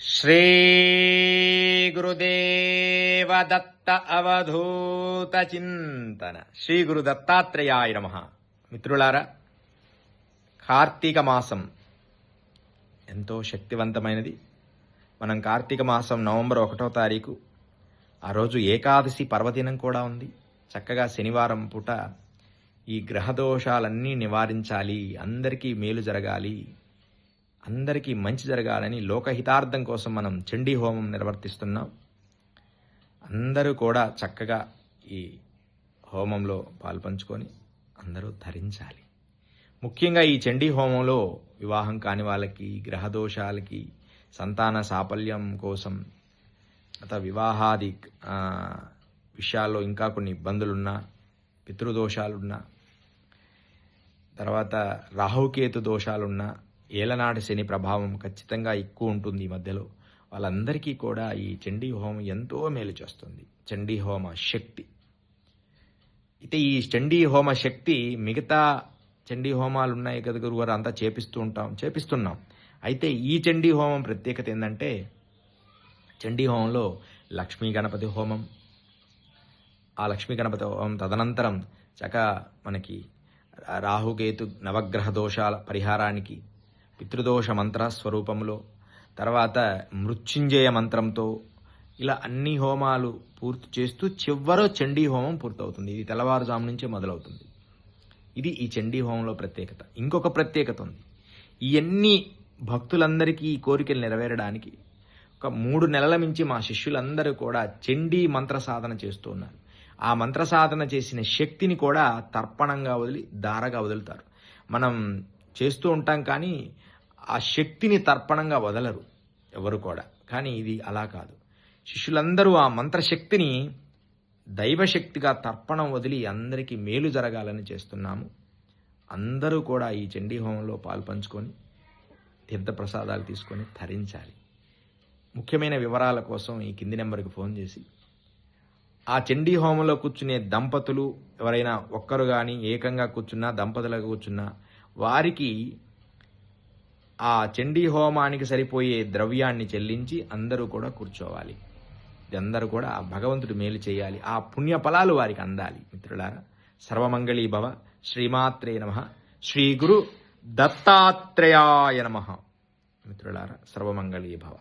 శ్రీ గురుదేవ దత్త అవధూత చింతన శ్రీ గురు దత్తాత్రేయాయ నమ మిత్రులారా కార్తీక మాసం ఎంతో శక్తివంతమైనది. మనం కార్తీక మాసం నవంబర్ ఒకటో తారీఖు ఆ రోజు ఏకాదశి పర్వదినం కూడా ఉంది. చక్కగా శనివారం పూట ఈ గ్రహదోషాలన్నీ నివారించాలి అందరికీ మేలు జరగాలి అందరికీ మంచి జరగాలని లోకహితార్థం కోసం మనం చండీ హోమం నిర్వర్తిస్తున్నాం. అందరూ కూడా చక్కగా ఈ హోమంలో పాల్పంచుకొని అందరూ ధరించాలి. ముఖ్యంగా ఈ చండీ హోమంలో వివాహం కాని వాళ్ళకి గ్రహదోషాలకి సంతాన సాఫల్యం కోసం అత వివాహాది విషయాల్లో ఇంకా కొన్ని ఇబ్బందులున్నా పితృదోషాలున్నా తర్వాత రాహుకేతు దోషాలున్నా ఏలనాటి శని ప్రభావం ఖచ్చితంగా ఎక్కువ ఉంటుంది ఈ మధ్యలో. వాళ్ళందరికీ కూడా ఈ చండీ హోమం ఎంతో మేలు చేస్తుంది. చండీ హోమ శక్తి. అయితే ఈ చండీ హోమ శక్తి మిగతా చండీ హోమాలు ఉన్నాయి కదా గురుగారు అంతా చేపిస్తూ ఉంటాం చేపిస్తున్నాం. అయితే ఈ చండీ హోమం ప్రత్యేకత ఏంటంటే చండీ హోమంలో లక్ష్మీ గణపతి హోమం ఆ లక్ష్మీ గణపతి హోమం తదనంతరం చక మనకి రాహుకేతు నవగ్రహ దోషాల పరిహారానికి పితృదోష మంత్ర స్వరూపంలో తర్వాత మృత్యుంజయ మంత్రంతో ఇలా అన్ని హోమాలు పూర్తి చేస్తూ చివరో చండీ హోమం పూర్తవుతుంది. ఇది తెల్లవారుజాము నుంచే మొదలవుతుంది. ఇది ఈ చండీ హోమంలో ప్రత్యేకత. ఇంకొక ప్రత్యేకత ఉంది. ఇవన్నీ భక్తులందరికీ ఈ కోరికలు నెరవేరడానికి ఒక మూడు నెలల నుంచి మా శిష్యులందరూ కూడా చండీ మంత్ర సాధన చేస్తూ ఉన్నారు. ఆ మంత్ర సాధన చేసిన శక్తిని కూడా తర్పణంగా వదిలి దారగా వదులుతారు. మనం చేస్తూ ఉంటాం కానీ ఆ శక్తిని తర్పణంగా వదలరు ఎవరు కూడా. కానీ ఇది అలా కాదు. శిష్యులందరూ ఆ మంత్రశక్తిని దైవశక్తిగా తర్పణం వదిలి అందరికీ మేలు జరగాలని చేస్తున్నాము. అందరూ కూడా ఈ చండీ హోమంలో పాల్పంచుకొని తీర్థప్రసాదాలు తీసుకొని ధరించాలి ముఖ్యమైన వివరాల కోసం ఈ కింది నెంబర్కి ఫోన్ చేసి ఆ చండీ హోమంలో కూర్చునే దంపతులు ఎవరైనా ఒక్కరు కానీ ఏకంగా కూర్చున్నా దంపతులుగా కూర్చున్నా వారికి ఆ చండీ హోమానికి సరిపోయే ద్రవ్యాన్ని చెల్లించి అందరూ కూడా కూర్చోవాలి. ఇది అందరూ కూడా ఆ భగవంతుడు మేలు చేయాలి. ఆ పుణ్యఫలాలు వారికి అందాలి. మిత్రులారా సర్వమంగళీ భవ శ్రీమాత్రే నమ. శ్రీ గురు దత్తాత్రేయాయ నమ. మిత్రులారా సర్వమంగళీ భవ.